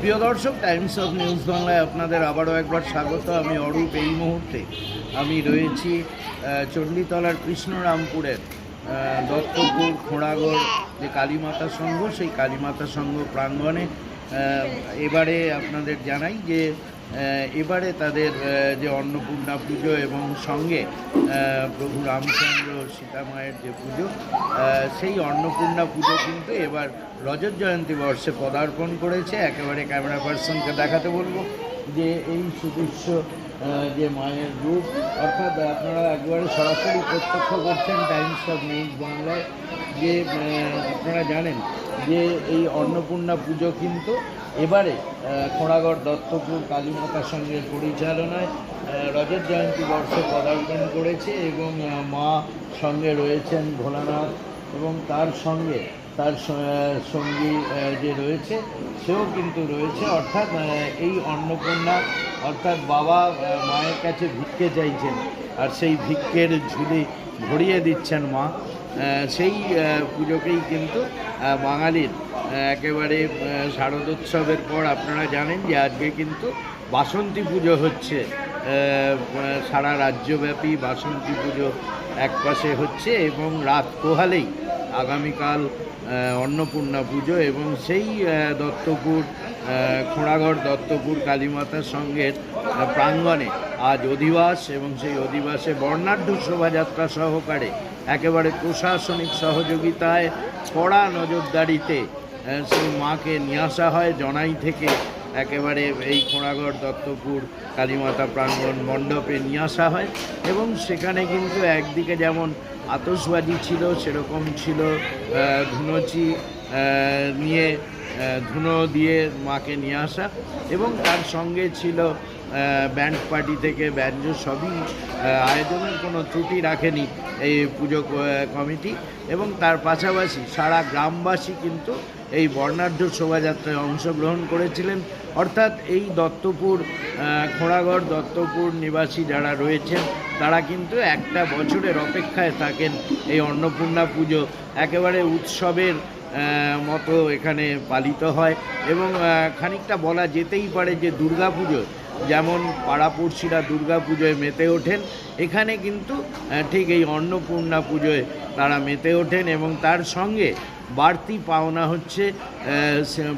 প্রিয় দর্শক Times of news বাংলায় আপনাদের আবারও একবার স্বাগত। আমি অরূপ এই মুহূর্তে। আমি রয়েছি চণ্ডীতলার কৃষ্ণরামপুরের দত্তপুর, খোঁড়াগড় যে কালীমাতা সংঘ, সেই কালীমাতা সংঘ প্রাঙ্গণে এবারে আপনাদের জানাই যে এবারে তাদের যে অন্নপূর্ণা পুজো এবং সঙ্গে প্রভু রামচন্দ্র সীতামায়ের যে পুজো সেই অন্নপূর্ণা পুজো কিন্তু এবার রজত জয়ন্তী বর্ষে পদার্পণ করেছে। একেবারে ক্যামেরা পার্সনকে দেখাতে বলব যে এই সুদৃশ্য যে মায়ের রূপ। অর্থাৎ আপনারা একবারে সরাসরি প্রত্যক্ষ করছেন টাইমস অফ নিউজ বাংলায় যে আপনারা জানেন যে এই অন্নপূর্ণা পুজো কিন্তু এবারে খোঁড়াগড় দত্তপুর কালীমাতা সঙ্গের পরিচালনায় রজত জয়ন্তী বর্ষে পদার্পণ করেছে এবং মা সঙ্গে রয়েছেন ভোলানাথ এবং তার সঙ্গে তার সঙ্গী যে রয়েছে সেও কিন্তু রয়েছে। অর্থাৎ এই অন্নপূর্ণা অর্থাৎ বাবা মায়ের কাছে ভিক্ষে চাইছেন আর সেই ভিক্ষের ঝুলি ভরিয়ে দিচ্ছেন মা। সেই পুজোকেই কিন্তু বাঙালির একেবারে শারদোৎসবের পর আপনারা জানেন যে আজকে কিন্তু বাসন্তী পুজো হচ্ছে। সারা রাজ্যব্যাপী বাসন্তী পুজো এক পাশে হচ্ছে এবং রাত পোহালেই আগামীকাল অন্নপূর্ণা পুজো এবং সেই দত্তপুর খোঁড়াগড় দত্তপুর কালীমাতার সঙ্গে প্রাঙ্গণে আজ অধিবাস এবং সেই অধিবাসে বর্ণাঢ্য শোভাযাত্রা সহকারে একেবারে প্রশাসনিক সহযোগিতায় কড়া নজরদারিতে সেই মাকে নিয়ে আসা হয় জনাই থেকে। একেবারে এই খোঁড়াগড় দত্তপুর কালীমাতা প্রাঙ্গণ মণ্ডপে নিয়ে আসা হয় এবং সেখানে কিন্তু একদিকে যেমন আতসবাজি ছিল, সেরকম ছিল ধুনোচি নিয়ে ধুনো দিয়ে মাকে নিয়ে আসা এবং তার সঙ্গে ছিল ব্যান্ড পার্টি থেকে ব্যঞ্জ সবই আয়োজনের কোনো ত্রুটি রাখেনি এই পুজো কমিটি। এবং তার পাশাপাশি সারা গ্রামবাসী কিন্তু এই বর্ণাঢ্য শোভাযাত্রায় অংশগ্রহণ করেছিলেন। অর্থাৎ এই দত্তপুর খোঁড়াগড় দত্তপুর নিবাসী যারা রয়েছেন, তারা কিন্তু একটা বছরের অপেক্ষায় থাকেন এই অন্নপূর্ণা পুজো। একেবারে উৎসবের মতো এখানে পালিত হয়। এবং খানিকটা বলা যেতেই পারে যে দুর্গা পুজো যেমন পাড়াপড়শিরা দুর্গা পুজোয় মেতে ওঠেন, এখানে কিন্তু ঠিক এই অন্নপূর্ণা পুজোয় তারা মেতে ওঠেন এবং তার সঙ্গে বাড়তি পাওনা হচ্ছে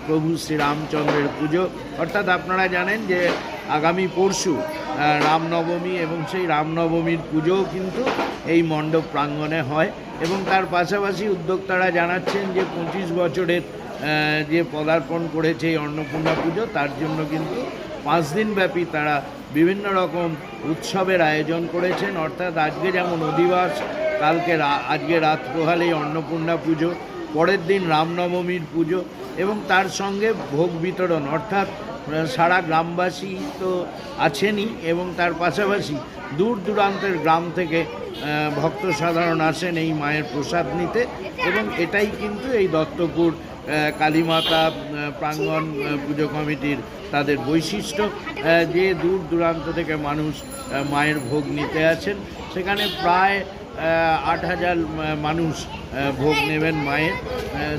প্রভু শ্রীরামচন্দ্রের পুজো। অর্থাৎ আপনারা জানেন যে আগামী পরশু রামনবমী এবং সেই রামনবমীর পুজোও কিন্তু এই মণ্ডপ প্রাঙ্গণে হয় এবং তার পাশাপাশি উদ্যোক্তারা জানাচ্ছেন যে পঁচিশ বছরের যে পদার্পণ করেছে এই অন্নপূর্ণা পুজো, তার জন্য কিন্তু পাঁচ দিনব্যাপী তারা বিভিন্ন রকম উৎসবের আয়োজন করেছেন। অর্থাৎ আজকে যেমন অধিবাস, কালকে আজকে রাত প্রহালেই অন্নপূর্ণা পুজো, পরের দিন রামনবমীর পুজো এবং তার সঙ্গে ভোগ বিতরণ। অর্থাৎ সারা গ্রামবাসী তো আছেনই এবং তার পাশাপাশি দূর দূরান্তের গ্রাম থেকে ভক্ত সাধারণ আসেন এই মায়ের প্রসাদ নিতে এবং এটাই কিন্তু এই দত্তপুর কালীমাতা প্রাঙ্গণ পুজো কমিটির তাদের বৈশিষ্ট্য যে দূর দূরান্ত থেকে মানুষ মায়ের ভোগ নিতে আছেন সেখানে প্রায় আট হাজার মানুষ ভোগ নেবেন মায়ের।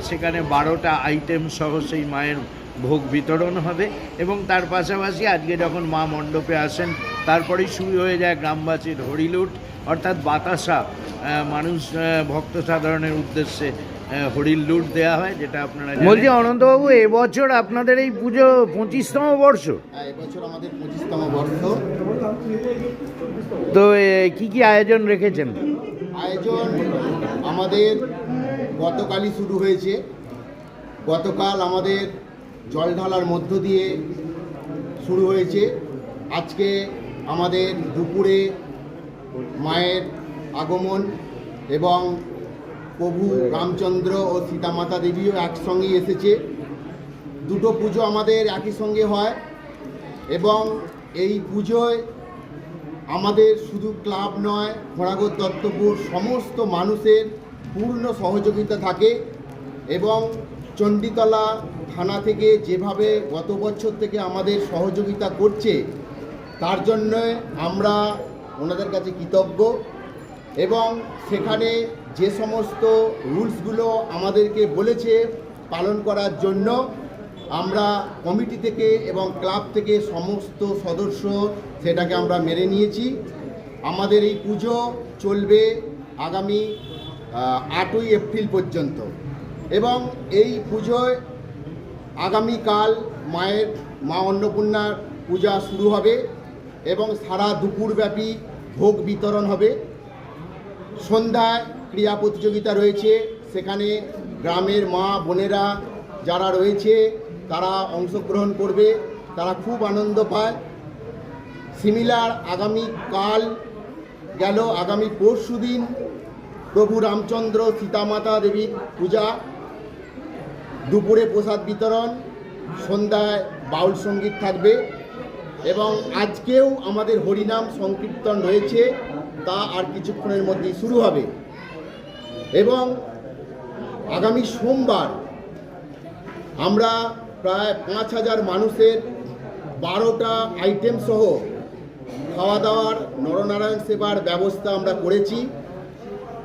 সেখানে বারোটা আইটেম সহ সেই মায়ের ভোগ বিতরণ হবে এবং তার পাশাপাশি আজকে যখন মা মণ্ডপে আসেন তারপরেই শুরু হয়ে যায় গ্রামবাসীর হরিলুট অর্থাৎ বাতাসা মানুষ ভক্ত সাধারণের উদ্দেশ্যে হরির লুট দেওয়া হয় যেটা আপনারা বলছি অনন্তবাবু এবছর আপনাদের এই পুজো পঁচিশতম বর্ষ? হ্যাঁ এবছর আমাদের পঁচিশতম বর্ষ। তো কি কি আয়োজন রেখেছেন? আয়োজন আমাদের গতকালই শুরু হয়েছে। গতকাল আমাদের জল ঢালার মধ্য দিয়ে শুরু হয়েছে। আজকে আমাদের দুপুরে মায়ের আগমন এবং প্রভু রামচন্দ্র ও সীতামাতা দেবীও একসঙ্গেই এসেছে। দুটো পুজো আমাদের একই সঙ্গে হয় এবং এই পুজোয় আমাদের শুধু ক্লাব নয় খোড়াগড় দত্তপুর সমস্ত মানুষের পূর্ণ সহযোগিতা থাকে এবং চণ্ডীতলা থানা থেকে যেভাবে গত বছর থেকে আমাদের সহযোগিতা করছে, তার জন্য আমরা ওনাদের কাছে কৃতজ্ঞ এবং সেখানে যে সমস্ত রুলসগুলো আমাদেরকে বলেছে পালন করার জন্য আমরা কমিটি থেকে এবং ক্লাব থেকে সমস্ত সদস্য সেটাকে আমরা মেনে নিয়েছি। আমাদের এই পুজো চলবে আগামী আটই এপ্রিল পর্যন্ত। এবং এই পুজোয় আগামীকাল মায়ের মা অন্নপূর্ণার পূজা শুরু হবে এবং সারা দুপুরব্যাপী ভোগ বিতরণ হবে। সন্ধ্যায় ক্রীড়া প্রতিযোগিতা রয়েছে। সেখানে গ্রামের মা, বোনেরা যারা রয়েছে, তারা অংশগ্রহণ করবে। তারা খুব আনন্দ পায়। সিমিলার আগামী কাল গেল। আগামী পরশু দিন প্রভু রামচন্দ্র সীতামাতা দেবীর পূজা। দুপুরে প্রসাদ বিতরণ, সন্ধ্যায় বাউল সংগীত থাকবে এবং আজকেও আমাদের হরিনাম সংকীর্তন রয়েছে, তা আর কিছুক্ষণের মধ্যেই শুরু হবে। এবং আগামী সোমবার আমরা প্রায় পাঁচ হাজার মানুষের বারোটা আইটেম সহ খাওয়া দাওয়ার নরনারায়ণ সেবার ব্যবস্থা আমরা করেছি।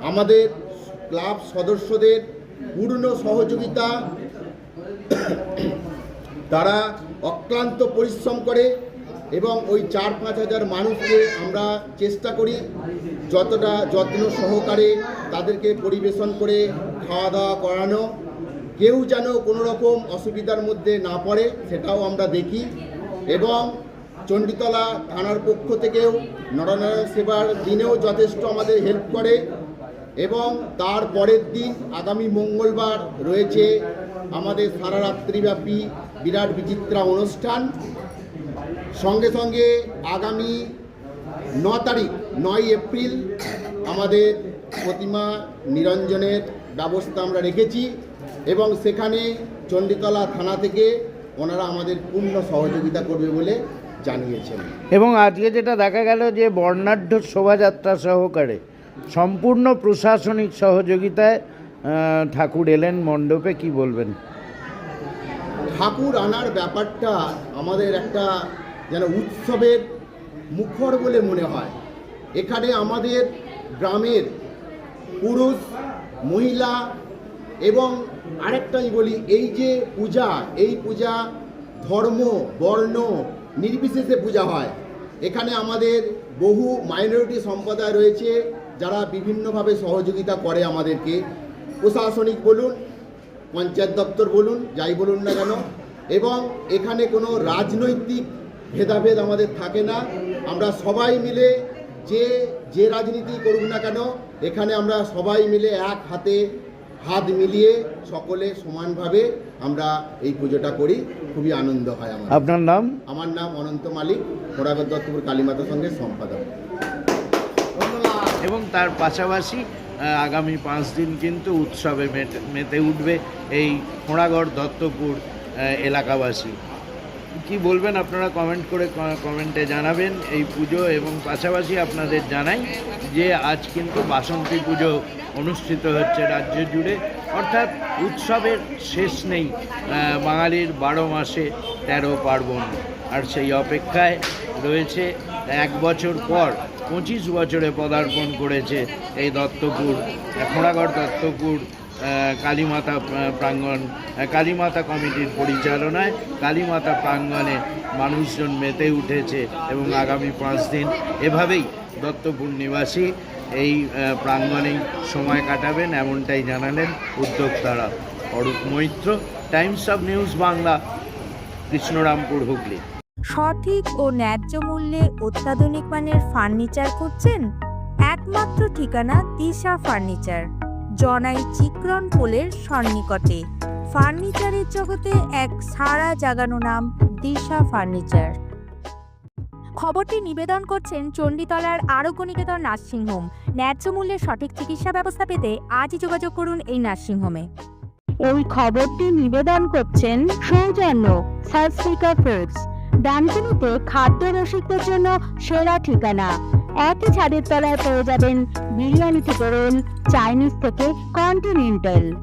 আমাদের ক্লাব সদস্যদের পূর্ণ সহযোগিতা তারা অক্লান্ত পরিশ্রম করে এবং ওই চার পাঁচ হাজার মানুষকে আমরা চেষ্টা করি যতটা যত্ন সহকারে তাদেরকে পরিবেশন করে খাওয়া দাওয়া করানো। কেউ যেন কোনো রকম অসুবিধার মধ্যে না পড়ে, সেটাও আমরা দেখি। এবং চণ্ডীতলা থানার পক্ষ থেকেও নরনারায়ণ সেবার দিনেও যথেষ্ট আমাদের হেল্প করে এবং তার পরের দিন আগামী মঙ্গলবার রয়েছে আমাদের সারা রাত্রিব্যাপী বিরাট বিচিত্রা অনুষ্ঠান। সঙ্গে সঙ্গে আগামী ন তারিখ, নয় এপ্রিল আমাদের প্রতিমা নিরঞ্জনের ব্যবস্থা আমরা রেখেছি এবং সেখানে চণ্ডীতলা থানা থেকে ওনারা আমাদের পূর্ণ সহযোগিতা করবে বলে জানিয়েছেন। এবং আজকে যেটা দেখা গেল যে বর্ণাঢ্য শোভাযাত্রা সহকারে সম্পূর্ণ প্রশাসনিক সহযোগিতায় ঠাকুর এলেন মণ্ডপে, কি বলবেন? ঠাকুর আনার ব্যাপারটা আমাদের একটা যেন উৎসবের মুখর বলে মনে হয়। এখানে আমাদের গ্রামের পুরুষ, মহিলা এবং আরেকটাই বলি, এই যে পূজা, এই পূজা ধর্ম, বর্ণ নির্বিশেষে পূজা হয়। এখানে আমাদের বহু মাইনরিটি সম্প্রদায় রয়েছে যারা বিভিন্নভাবে সহযোগিতা করে আমাদেরকে। প্রশাসনিক বলুন পঞ্চায়েত দপ্তর বলুন যাই বলুন না কেন এবং এখানে কোনো রাজনৈতিক ভেদাভেদ আমাদের থাকে না। আমরা সবাই মিলে যে যে রাজনীতি করুক না কেন এখানে আমরা সবাই মিলে এক হাতে হাত মিলিয়ে সকলে সমানভাবে আমরা এই পুজোটা করি। খুবই আনন্দ হয় আমার। আপনার নাম? আমার নাম অনন্ত মালিক মোরাগত দত্তপুর কালীমাতা সঙ্গে সম্পাদক। এবং তার পাশাপাশি আগামী পাঁচ দিন কিন্তু উৎসবে মেতে- উঠবে এই খোঁড়াগড় দত্তপুর এলাকাবাসী। কি বলবেন আপনারা কমেন্ট করে কমেন্টে জানাবেন এই পুজো এবং পাশাপাশি আপনাদের জানাই যে আজ কিন্তু বাসন্তী পুজো অনুষ্ঠিত হচ্ছে রাজ্য জুড়ে। অর্থাৎ উৎসবের শেষ নেই বাঙালির বারো মাসে তেরো পার্বণ। আর সেই অপেক্ষায় রয়েছে এক বছর পর পঁচিশ বছরে পদার্পণ করেছে এই দত্তপুর, খোঁড়াগড় দত্তপুর কালীমাতা প্রাঙ্গণ কালীমাতা কমিটির পরিচালনায় কালীমাতা প্রাঙ্গণে মানুষজন মেতে উঠেছে এবং আগামী পাঁচ দিন এভাবেই দত্তপুর নিবাসী এই প্রাঙ্গণেই সময় কাটাবেন এমনটাই জানালেন উদ্যোক্তারা Arup Maitra, Times of News Bangla, Krishnarampur Hooghly. সঠিক ও ন্যায্য মূল্যে অত্যাধুনিক মানের ফার্নিচার খুঁজছেন একমাত্র ঠিকানা দিশা ফার্নিচার, জনাই চিক্রন পোলের সন্নিকটে। ফার্নিচারের জগতে এক সারা জাগানো নাম দিশা ফার্নিচার। খবরটি নিবেদন করছেন চণ্ডীতলার আরোগ্য নিকেতন নার্সিংহোম। ন্যায্য মূল্যে সঠিক চিকিৎসা ব্যবস্থা পেতে আজই যোগাযোগ করুন এই নার্সিংহোমে। এই খবরটি নিবেদন করছেন সৌজন্য ডানকুনিতে খাদ্য রসিকদের জন্য সেরা ঠিকানা। একই ছাদের তলায় পেয়ে যাবেন বিরিয়ানি থেকে রোল, চাইনিজ থেকে কন্টিনেন্টাল।